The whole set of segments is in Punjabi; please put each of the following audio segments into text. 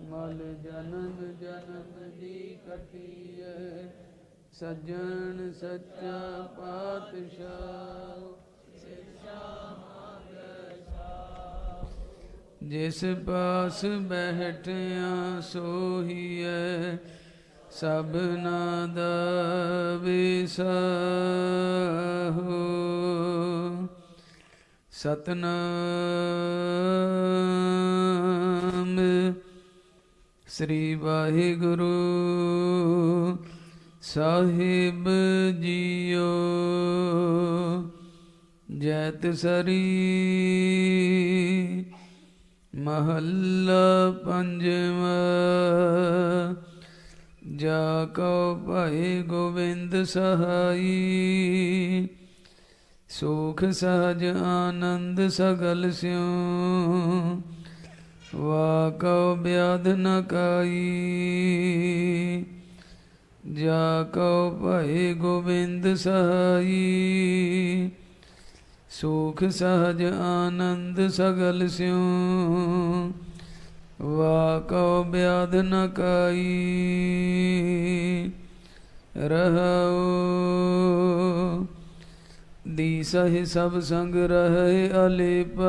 ਮਲ ਜਨਮ ਜਨਮ ਦੀ ਕਟੀਏ ਸੱਜਣ ਸੱਚਾ ਪਾਤਸ਼ਾਹ। ਜਿਸ ਪਾਸ ਬਹਿਠਿਆ ਸੋਹੀਐ ਸਭਨਾ ਦਾ ਵਿਸਾਹੋ। ਸਤਨਾਮ ਸ੍ਰੀ ਵਾਹਿਗੁਰੂ। ਸਾਹਿਬ ਜੀਓ, ਜੈਤ ਸਰੀ ਮਹੱਲਾ ਪੰਜਵਾ। ਜਾ ਕਉ ਭਾਈ ਗੋਬਿੰਦ ਸਹਾਈ, ਸੁਖ ਸਹਜ ਆਨੰਦ ਸਗਲ ਸਿਉ। ਵਾ ਕਉ ਬਿਆਦ ਨ ਕਾਈ। ਜਾ ਕਉ ਭਏ ਗੋਬਿੰਦ ਸਹਾਈ। ਸੁਖ ਸਹਜ ਆਨੰਦ ਸਗਲ ਸਿਉ। ਵਾ ਕਉ ਬਿਆਦ ਨ ਕਾਈ। ਰਹੋ ਦੀ ਸਹਿ ਸਭ ਸੰਗ ਰਹੇ ਅਲੇਪ।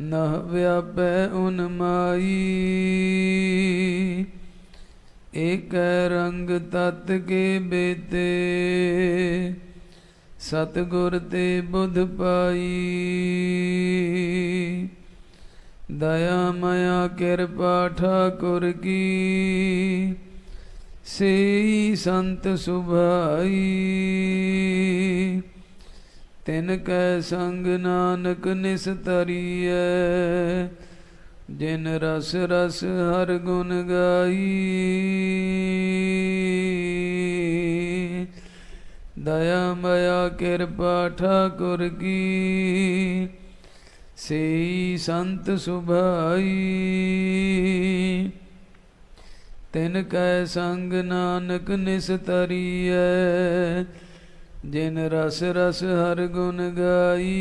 ਨਹ ਵਿਆਪੈ ਉਨ ਮਾਈ। ਏਕ ਰੰਗ ਤਤ ਕੇ ਬੇਤੇ। ਸਤਗੁਰ ਤੇ ਬੁੱਧ ਪਾਈ। ਦਇਆ ਮਾਇਆ ਕਿਰਪਾ ਠਾਕੁਰ ਕੀ। ਸੇਈ ਸੰਤ ਸੁਭਾਈ। ਤਿਨ ਕੈ ਸੰਗ ਨਾਨਕ ਨਿਸਤਰੀਐ ਜਿਨ ਰਸ ਰਸ ਹਰ ਗੁਣ ਗਾਈ। ਦਇਆ ਮਇਆ ਕਿਰਪਾ ਠਾਕੁਰ ਕੀ, ਸੇਈ ਸੰਤ ਸੁਭਾਈ। ਤਿਨ ਕੈ ਸੰਗ ਨਾਨਕ ਨਿਸਤਰੀਐ ਜਿਨ ਰਸ ਰਸ ਹਰ ਗੁਣ ਗਾਈ।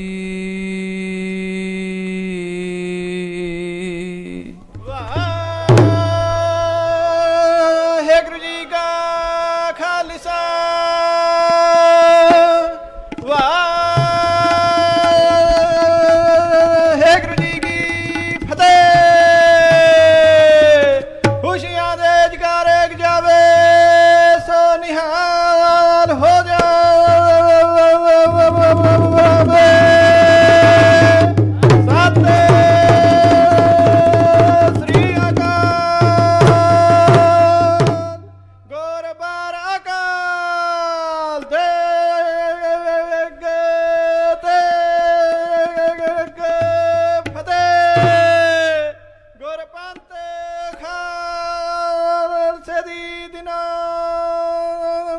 ਦਿਨਾਂ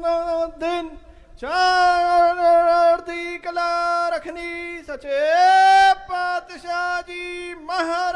ਦਿਨ ਚੜ੍ਹਦੀ ਕਲਾ ਰਖਨੀ ਸਚੇ ਪਾਤਸ਼ਾਹ ਜੀ ਮਹਾਰਾਜ